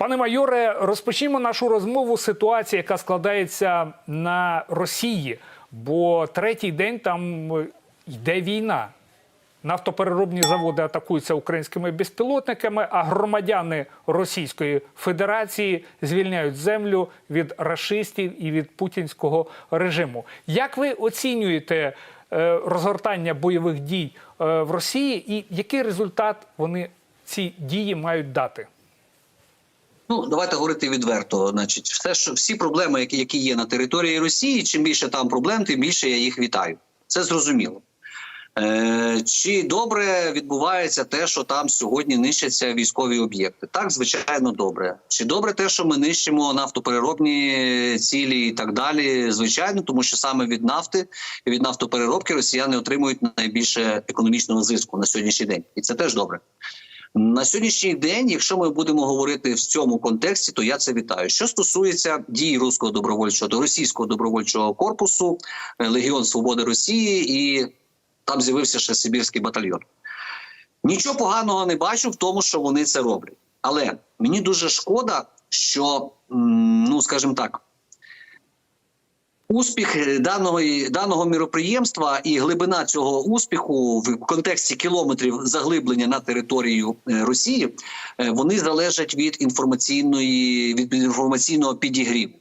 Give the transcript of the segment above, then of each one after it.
Пане майоре, розпочнімо нашу розмову з яка складається на Росії, бо третій день там е, йде війна. Нафтопереробні заводи атакуються українськими безпілотниками, а громадяни Російської Федерації звільняють землю від рашистів і від путінського режиму. Як ви оцінюєте е, розгортання бойових дій е, в Росії, і який результат вони ці дії мають дати? Ну, давайте говорити відверто. Значить, все, що всі проблеми, які, які є на території Росії, чим більше там проблем, тим більше я їх вітаю. Це зрозуміло. Е, чи добре відбувається те, що там сьогодні нищаться військові об'єкти? Так, звичайно, добре. Чи добре те, що ми нищимо нафтопереробні цілі і так далі? Звичайно, тому що саме від нафти і від нафтопереробки росіяни отримують найбільше економічного зиску на сьогоднішній день, і це теж добре. На сьогоднішній день, якщо ми будемо говорити в цьому контексті, то я це вітаю. Що стосується дій руського добровольчого до російського добровольчого корпусу, е, Легіон Свободи Росії, і там з'явився ще Сибірський батальйон. Нічого поганого не бачу в тому, що вони це роблять. Але мені дуже шкода, що, ну скажімо так, Успіх е, даного даного міроприємства і глибина цього успіху в контексті кілометрів заглиблення на територію е, Росії е, вони залежать від інформаційної від інформаційного підігріву.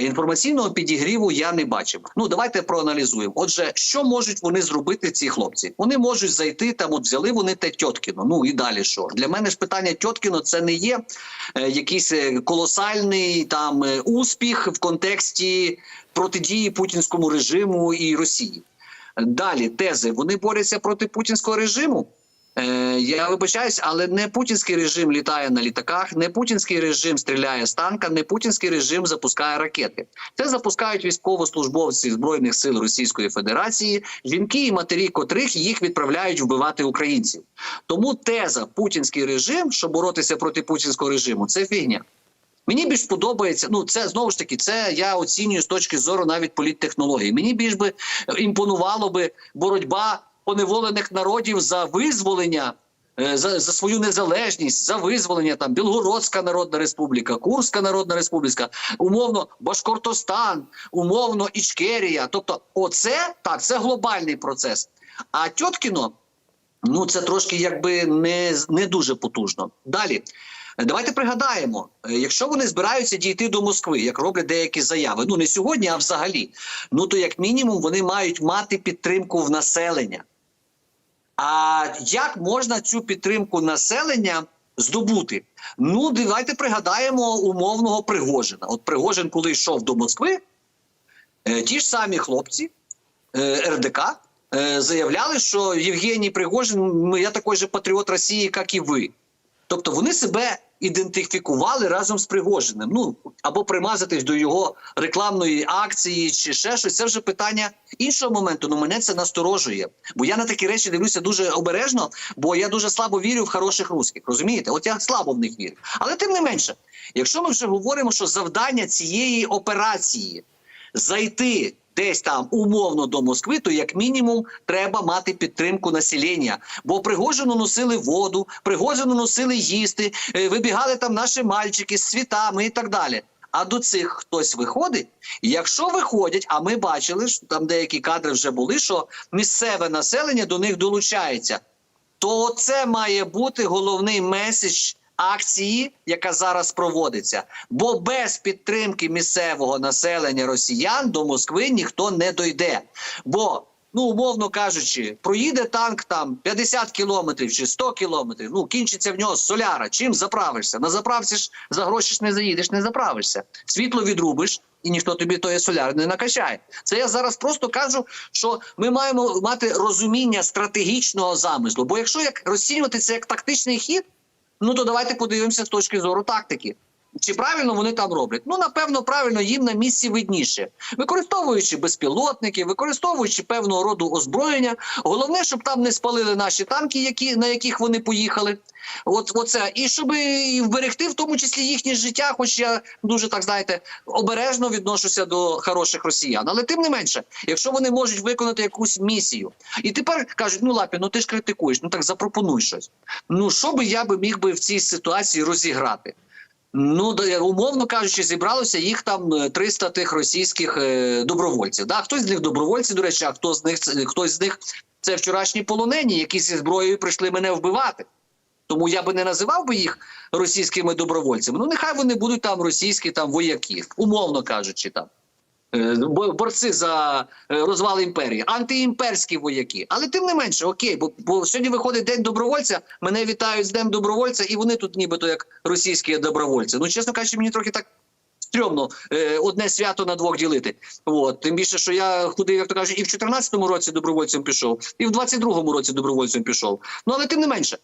Інформаційного підігріву я не бачив. Ну давайте проаналізуємо. Отже, що можуть вони зробити ці хлопці? Вони можуть зайти там. От взяли вони те Тьоткіно. Ну і далі що для мене ж питання Тьоткіно це не є е, якийсь колосальний там успіх в контексті протидії путінському режиму і Росії. Далі тези вони борються проти путінського режиму. Е, я вибачаюсь, але не путінський режим літає на літаках, не путінський режим стріляє з танка, не путінський режим запускає ракети. Це запускають військовослужбовці збройних сил Російської Федерації, жінки і матері, котрих їх відправляють вбивати українців. Тому теза путінський режим, що боротися проти путінського режиму, це фігня. Мені більш подобається. Ну це знову ж таки, це я оцінюю з точки зору навіть політтехнології. Мені більш би імпонувало би боротьба поневолених народів за визволення. е, За, за свою незалежність, за визволення там Білгородська Народна Республіка, Курська Народна Республіка, умовно Башкортостан, умовно Ічкерія. Тобто, оце так, це глобальний процес. А Тьоткіно, ну це трошки якби не, не дуже потужно. Далі. Давайте пригадаємо, е, якщо вони збираються дійти до Москви, як роблять деякі заяви, ну не сьогодні, а взагалі, ну то як мінімум вони мають мати підтримку в населення. А як можна цю підтримку населення здобути? Ну, давайте пригадаємо умовного Пригожина. От Пригожин, коли йшов до Москви, е, ті ж самі хлопці е, РДК е, заявляли, що Євгеній Пригожин, ну, я такий же патріот Росії, як і ви. Тобто вони себе ідентифікували разом з Пригожиним. Ну або примазатись до його рекламної акції, чи ще щось. Це вже питання іншого моменту. Ну мене це насторожує. Бо я на такі речі дивлюся дуже обережно, бо я дуже слабо вірю в хороших русських. Розумієте? От я слабо в них вірю. Але тим не менше, якщо ми вже говоримо, що завдання цієї операції зайти. Десь там умовно до Москви, то як мінімум треба мати підтримку населення. Бо Пригожину носили воду, Пригожину носили їсти, е, вибігали там наші мальчики з цвітами і так далі. А до цих хтось виходить. Якщо виходять, а ми бачили, що там деякі кадри вже були, що місцеве населення до них долучається, то це має бути головний меседж акції, яка зараз проводиться. Бо без підтримки місцевого населення росіян до Москви ніхто не дойде. Бо Ну, умовно кажучи, проїде танк там 50 кілометрів чи 100 кілометрів. Ну кінчиться в нього соляра. Чим заправишся? На заправці ж за гроші ж не заїдеш, не заправишся. Світло відрубиш, і ніхто тобі тої соляри не накачає. Це я зараз просто кажу, що ми маємо мати розуміння стратегічного замислу. Бо якщо як розцінювати це як тактичний хід, ну то давайте подивимося з точки зору тактики. Чи правильно вони там роблять? Ну напевно, правильно їм на місці видніше, використовуючи безпілотники, використовуючи певного роду озброєння. Головне, щоб там не спалили наші танки, які на яких вони поїхали. От оце і щоб і вберегти в тому числі їхнє життя. Хоч я дуже так знаєте обережно відношуся до хороших росіян. Але тим не менше, якщо вони можуть виконати якусь місію, і тепер кажуть: ну лапі, ну ти ж критикуєш, ну так запропонуй щось. Ну що би я би міг би в цій ситуації розіграти? Ну, умовно кажучи, зібралося їх там е, 300 тих російських е, добровольців. Да? Хтось з них добровольці, до речі, а хто з них хтось з них це вчорашні полонені, які зі зброєю прийшли мене вбивати. Тому я би не називав би їх російськими добровольцями. Ну, нехай вони будуть там російські там вояки, умовно кажучи, там. Е, бо- борці за е, розвал імперії, антиімперські вояки. Але тим не менше, окей, бо, бо сьогодні виходить день добровольця. Мене вітають з днем добровольця, і вони тут, нібито як російські добровольці. Ну, чесно кажучи, мені трохи так. Стрьомно е, одне свято на двох ділити. От тим більше, що я ходив, як то кажуть, і в 14-му році добровольцем пішов, і в 22-му році добровольцем пішов. Ну але тим не менше,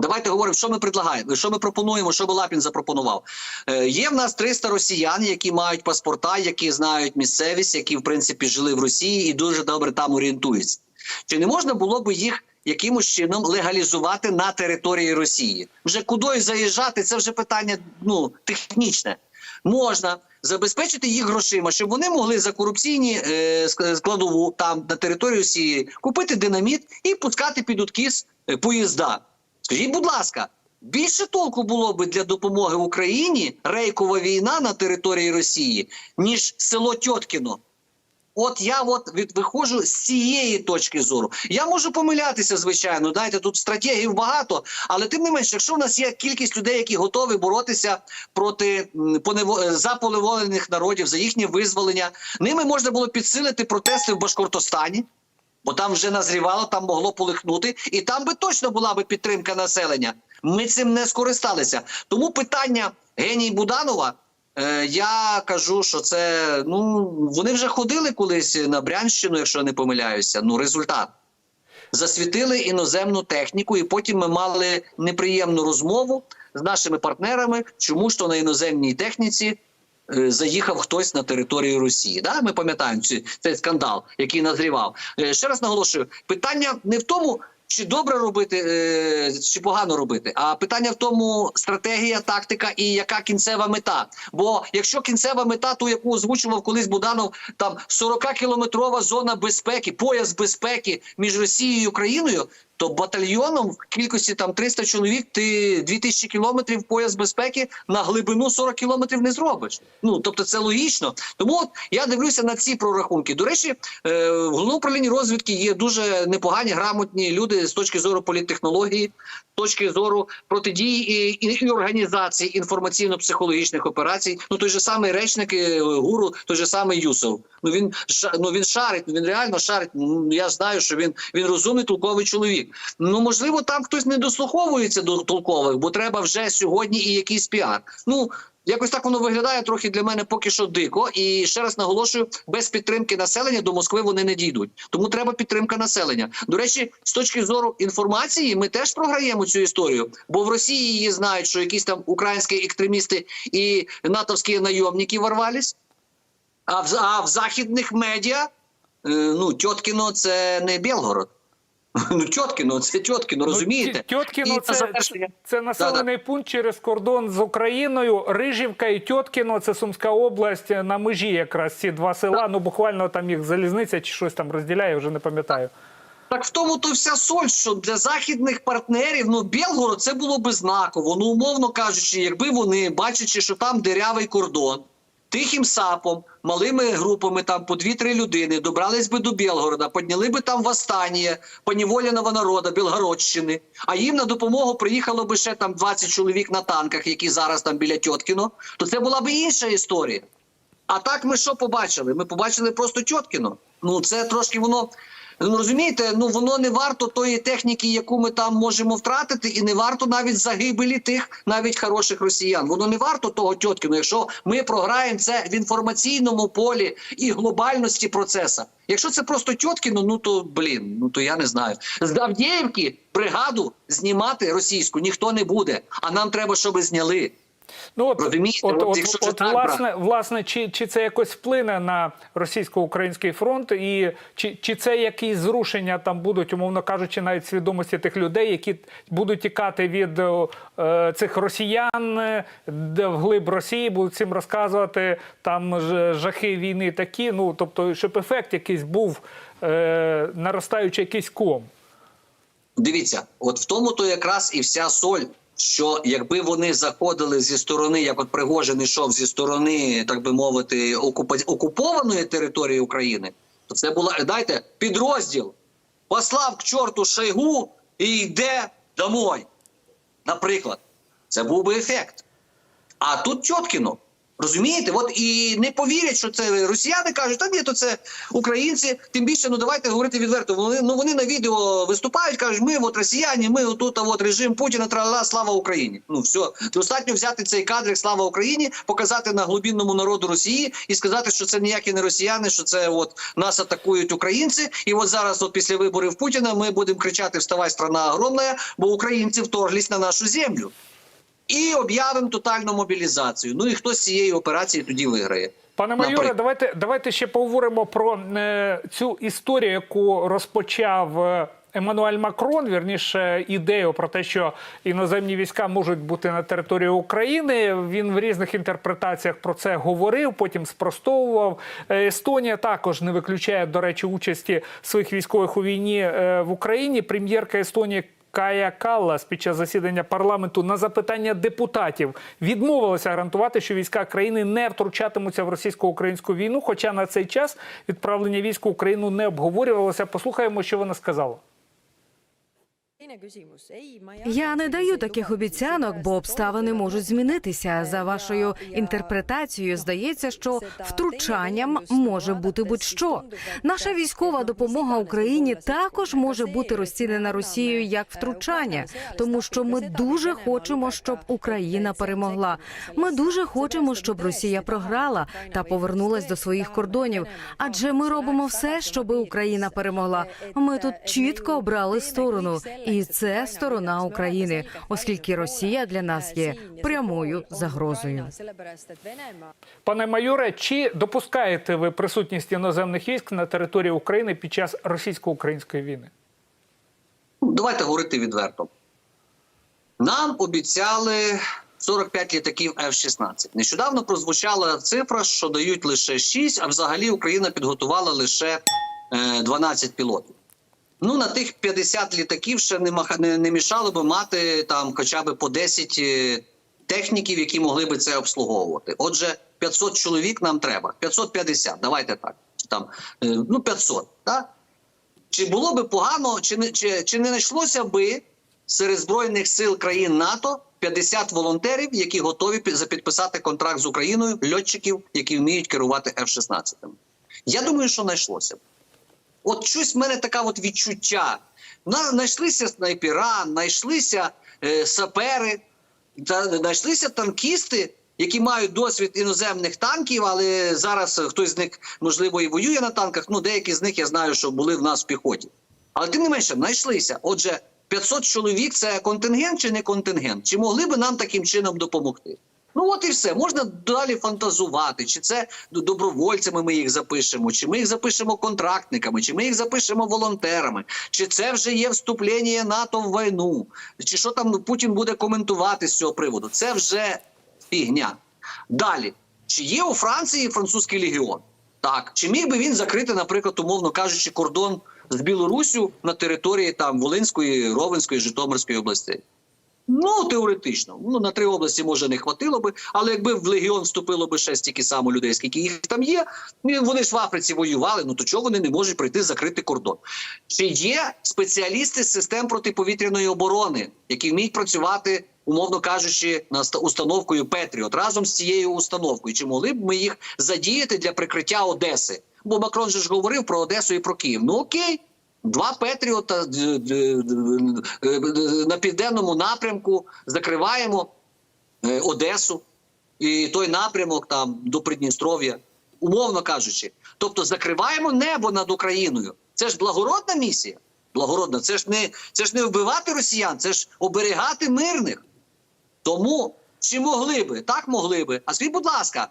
Давайте говоримо, що ми предлагаємо, що ми пропонуємо, що би Лапін запропонував. Е, є в нас 300 росіян, які мають паспорта, які знають місцевість, які в принципі жили в Росії і дуже добре там орієнтуються. Чи не можна було би їх якимось чином легалізувати на території Росії? Вже кудою заїжджати? Це вже питання ну технічне. Можна забезпечити їх грошима, щоб вони могли за корупційні е, складову там на території Росії купити динаміт і пускати під откіс е, поїзда. Скажіть, будь ласка, більше толку було би для допомоги Україні рейкова війна на території Росії, ніж село Тьоткіно. От я от від виходжу з цієї точки зору. Я можу помилятися, звичайно. Знаєте, тут стратегів багато, але тим не менше, якщо в нас є кількість людей, які готові боротися проти е, за народів, за їхнє визволення, ними можна було підсилити протести в Башкортостані. Бо там вже назрівало, там могло полихнути, і там би точно була би підтримка населення. Ми цим не скористалися. Тому питання геній Буданова. е, Я кажу, що це ну вони вже ходили колись на Брянщину, якщо не помиляюся. Ну результат засвітили іноземну техніку, і потім ми мали неприємну розмову з нашими партнерами, чому ж то на іноземній техніці заїхав хтось на територію Росії. Да? Ми пам'ятаємо цей скандал, який назрівав. Е, Ще раз наголошую: питання не в тому. Чи добре робити, е, чи погано робити? А питання в тому стратегія, тактика і яка кінцева мета. Бо якщо кінцева мета, ту яку озвучував колись Буданов, там 40-кілометрова зона безпеки, пояс безпеки між Росією і Україною, то батальйоном в кількості там 300 чоловік ти 2000 кілометрів пояс безпеки на глибину 40 кілометрів не зробиш. Ну тобто це логічно. Тому от я дивлюся на ці прорахунки. До речі, е, в головному управлінні розвідки є дуже непогані, грамотні люди з точки зору політтехнології, з точки зору протидії і, і, і організації інформаційно-психологічних операцій. Ну той же самий речник е, гуру, той же самий Юсов. Ну він ну він шарить, він реально шарить. Ну я знаю, що він він розумний толковий чоловік. Ну можливо, там хтось не дослуховується до толкових, бо треба вже сьогодні і якийсь піар. Ну. Якось так воно виглядає трохи для мене поки що дико. І ще раз наголошую, без підтримки населення до Москви вони не дійдуть. Тому треба підтримка населення. До речі, з точки зору інформації, ми теж програємо цю історію, бо в Росії її знають, що якісь там українські екстремісти і натовські найомники ворвались. А в, а в західних медіа, е, ну, Тьоткіно це не Білгород. Ну, Тьоткіно, це Тьоткіно, розумієте? Ну, Тьоткіно І це, завершення- це населений пункт через кордон з Україною. Рижівка і Тьоткіно це Сумська область на межі якраз ці два села. Ну буквально там їх залізниця чи щось там розділяє, вже не пам'ятаю. Так в тому то вся соль, що для західних партнерів ну Білгород це було би знаково. Ну, умовно кажучи, якби вони, бачачи, що там дирявий кордон, тихим сапом, малими групами, там по дві-три людини, добрались би до Білгорода, підняли би там восстання поневоленого народу Білгородщини, а їм на допомогу приїхало би ще там 20 чоловік на танках, які зараз там біля Тьоткіно, то це була б інша історія. А так ми що побачили? Ми побачили просто Тьоткіно. Ну це трошки воно. Ну розумієте, ну воно не варто тої техніки, яку ми там можемо втратити, і не варто навіть загибелі тих навіть хороших росіян. Воно не варто того Тьоткіну, якщо ми програємо це в інформаційному полі і глобальності процесу. Якщо це просто Тьоткіно, ну то блін, ну то я не знаю. З Авдіївки бригаду знімати російську ніхто не буде. А нам треба, щоб зняли. Ну от, Розумієте, от, от от, от, власне, власне, чи, чи це якось вплине на російсько-український фронт, і чи, чи це якісь зрушення там будуть, умовно кажучи, навіть свідомості тих людей, які будуть тікати від е, цих росіян де вглиб Росії, будуть всім розказувати там жахи війни такі. Ну тобто, щоб ефект якийсь був е, наростаючий якийсь ком. Дивіться, от в тому то якраз і вся соль що якби вони заходили зі сторони, як от Пригожин йшов зі сторони, так би мовити, окупованої території України, то це була дайте підрозділ послав к чорту шайгу і йде домой. Наприклад, це був би ефект. А тут Чоткіно. Розумієте? От і не повірять, що це росіяни кажуть, та ні, то це українці. Тим більше, ну давайте говорити відверто. Вони ну вони на відео виступають, кажуть, ми от росіяни, ми отут, а от режим Путіна, трала, слава Україні. Ну все, достатньо взяти цей кадрик Слава Україні, показати на глибинному народу Росії і сказати, що це ніякі не росіяни, що це от нас атакують українці. І от зараз, от після виборів Путіна, ми будемо кричати Вставай, страна огромна, бо українці вторглись на нашу землю. І об'явимо тотальну мобілізацію. Ну і хто з цієї операції тоді виграє? Пане майоре, давайте, давайте ще поговоримо про е, цю історію, яку розпочав е, Еммануель Макрон. Вірніше ідею про те, що іноземні війська можуть бути на території України. Він в різних інтерпретаціях про це говорив, потім спростовував. Е, Естонія також не виключає, до речі, участі своїх військових у війні е, в Україні. Прем'єрка Естонії. Кая Каллас під час засідання парламенту на запитання депутатів відмовилася гарантувати, що війська країни не втручатимуться в російсько-українську війну. Хоча на цей час відправлення військ в Україну не обговорювалося. Послухаємо, що вона сказала. Я не даю таких обіцянок, бо обставини можуть змінитися. За вашою інтерпретацією, здається, що втручанням може бути будь-що. Наша військова допомога Україні також може бути розцінена Росією як втручання, тому що ми дуже хочемо, щоб Україна перемогла. Ми дуже хочемо, щоб Росія програла та повернулась до своїх кордонів. Адже ми робимо все, щоб Україна перемогла. Ми тут чітко обрали сторону, і це сторона України, оскільки Росія для нас є прямою загрозою. Пане майоре, чи допускаєте ви присутність іноземних військ на території України під час російсько-української війни? Давайте говорити відверто. Нам обіцяли 45 літаків F-16. Нещодавно прозвучала цифра, що дають лише 6, а взагалі Україна підготувала лише е, 12 пілотів. Ну, на тих 50 літаків ще не, не, не мішало би мати там хоча б по 10 е, техніків, які могли би це обслуговувати. Отже, 500 чоловік нам треба. 550, давайте так. Там, е, ну, 500, так? Чи було би погано, чи не чи, чи не знайшлося би серед збройних сил країн НАТО 50 волонтерів, які готові пі- запідписати контракт з Україною, льотчиків, які вміють керувати F-16? Я думаю, що знайшлося б. От щось в мене таке от відчуття. На, знайшлися снайпера, знайшлися е, сапери, знайшлися танкісти, які мають досвід іноземних танків, але зараз хтось з них можливо і воює на танках. Ну деякі з них я знаю, що були в нас в піхоті. Але тим не менше, знайшлися. Отже, 500 чоловік це контингент чи не контингент? Чи могли би нам таким чином допомогти? Ну от і все. Можна далі фантазувати, чи це добровольцями ми їх запишемо, чи ми їх запишемо контрактниками, чи ми їх запишемо волонтерами, чи це вже є вступлення НАТО в війну, чи що там Путін буде коментувати з цього приводу. Це вже фігня. Далі, чи є у Франції французький легіон? Так, чи міг би він закрити, наприклад, умовно кажучи, кордон з Білоруссю на території там Волинської, Ровенської, Житомирської областей? Ну, теоретично. Ну, на три області може не хватило би, але якби в легіон вступило би ще стільки само людей, скільки їх там є, вони ж в Африці воювали, ну то чого вони не можуть прийти закрити кордон? Чи є спеціалісти з систем протиповітряної оборони, які вміють працювати, умовно кажучи, на установкою Петріот разом з цією установкою? Чи могли б ми їх задіяти для прикриття Одеси? Бо Макрон же ж говорив про Одесу і про Київ. Ну окей. Два Петріота на південному напрямку закриваємо е, Одесу і той напрямок там до Придністров'я, умовно кажучи. Тобто закриваємо небо над Україною. Це ж благородна місія. Благородна, це ж не це ж не вбивати росіян, це ж оберігати мирних. Тому чи могли би, так могли би. А скажіть, будь ласка,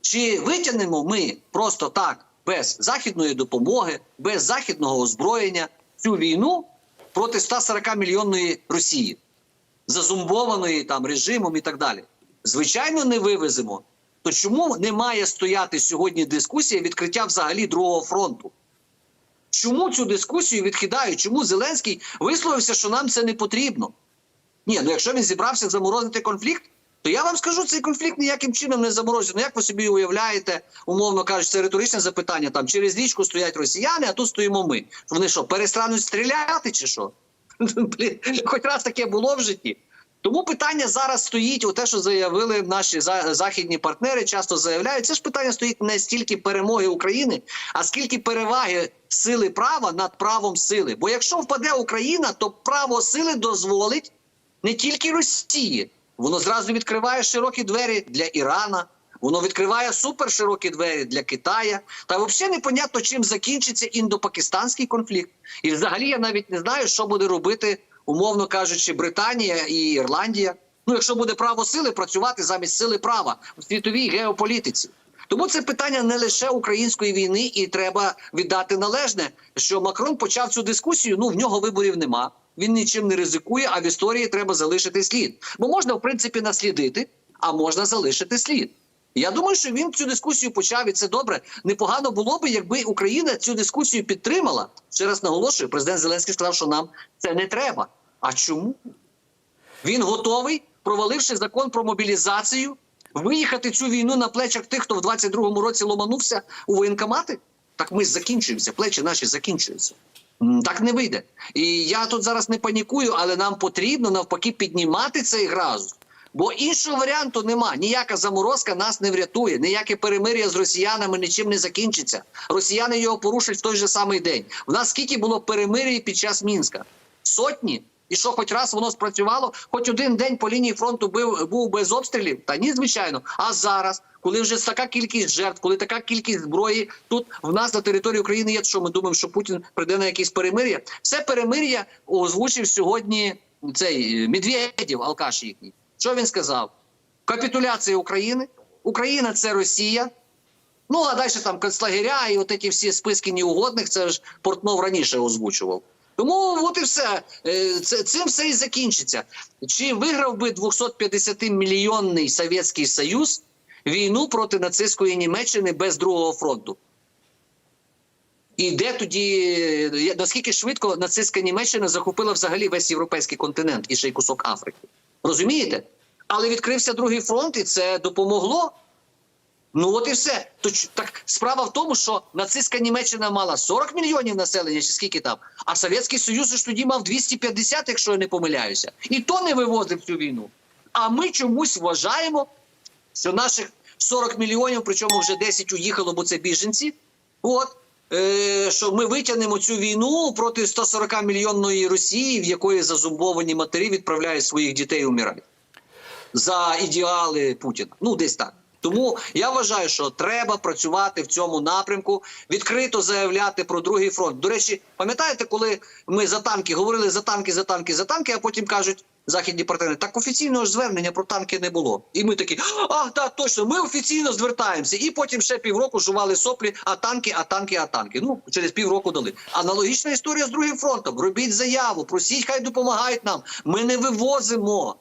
чи витягнемо ми просто так, без західної допомоги, без західного озброєння цю війну проти 140 мільйонної Росії, зазумбованої там режимом і так далі? Звичайно, не вивеземо. То чому не має стояти сьогодні дискусія відкриття взагалі другого фронту? Чому цю дискусію відкидають? Чому Зеленський висловився, що нам це не потрібно? Ні, ну якщо він зібрався заморозити конфлікт, то я вам скажу, цей конфлікт ніяким чином не заморозить. Ну як ви собі уявляєте, умовно кажучи, це риторичне запитання. Там через річку стоять росіяни, а тут стоїмо ми. Вони що, перестануть стріляти чи що? Хоч раз таке було в житті. Тому питання зараз стоїть, у те, що заявили наші за- західні партнери, часто заявляють. Це ж питання стоїть не стільки перемоги України, а скільки переваги сили права над правом сили. Бо якщо впаде Україна, то право сили дозволить не тільки Росії, воно зразу відкриває широкі двері для Ірана. Воно відкриває суперширокі двері для Китая. Та взагалі непонятно, чим закінчиться індопакистанський конфлікт. І взагалі я навіть не знаю, що буде робити, умовно кажучи, Британія і Ірландія. Ну, якщо буде право сили працювати замість сили права у світовій геополітиці. Тому це питання не лише української війни, і треба віддати належне, що Макрон почав цю дискусію. Ну в нього виборів нема. Він нічим не ризикує, а в історії треба залишити слід. Бо можна, в принципі, наслідити, а можна залишити слід. Я думаю, що він цю дискусію почав, і це добре. Непогано було би, якби Україна цю дискусію підтримала. Ще раз наголошую, президент Зеленський сказав, що нам це не треба. А чому? Він готовий, проваливши закон про мобілізацію, виїхати цю війну на плечах тих, хто в 22-му році ломанувся у воєнкомати. Так ми закінчуємося, плечі наші закінчуються. Так не вийде. І я тут зараз не панікую, але нам потрібно навпаки піднімати цей градус. Бо іншого варіанту нема. Ніяка заморозка нас не врятує, ніяке перемир'я з росіянами нічим не закінчиться. Росіяни його порушать в той же самий день. В нас скільки було перемир'я під час Мінська? Сотні. І що, хоч раз воно спрацювало, хоч один день по лінії фронту був, був без обстрілів? Та ні, звичайно. А зараз, коли вже така кількість жертв, коли така кількість зброї тут в нас на території України є, що ми думаємо, що Путін прийде на якесь перемир'я. Все перемир'я озвучив сьогодні цей е, Медведєв, алкаш їхній. Що він сказав? Капітуляція України. Україна це Росія. Ну, а далі там концлагеря і от ці всі списки неугодних, це ж Портнов раніше озвучував. Тому от і все. Е, Це, цим все і закінчиться. Чи виграв би 250-мільйонний Совєтський Союз війну проти нацистської Німеччини без другого фронту? І де тоді, е, наскільки швидко нацистська Німеччина захопила взагалі весь європейський континент і ще й кусок Африки? Розумієте? Але відкрився другий фронт, і це допомогло. Ну от і все. То так справа в тому, що нацистська Німеччина мала 40 мільйонів населення, чи скільки там, а Совєтський Союз ж тоді мав 250, якщо я не помиляюся, і то не вивозив цю війну. А ми чомусь вважаємо, що наших 40 мільйонів, причому вже 10 уїхало, бо це біженці. От е, що ми витягнемо цю війну проти 140 мільйонної Росії, в якої зазумбовані матері відправляють своїх дітей умирати за ідеали Путіна. Ну, десь так. Тому я вважаю, що треба працювати в цьому напрямку, відкрито заявляти про другий фронт. До речі, пам'ятаєте, коли ми за танки говорили за танки, за танки, за танки, а потім кажуть західні партнери, так офіційного ж звернення про танки не було. І ми такі, а так точно, ми офіційно звертаємося. І потім ще півроку жували соплі, а танки, а танки, а танки. Ну через півроку дали. Аналогічна історія з другим фронтом. Робіть заяву, просіть, хай допомагають нам. Ми не вивозимо.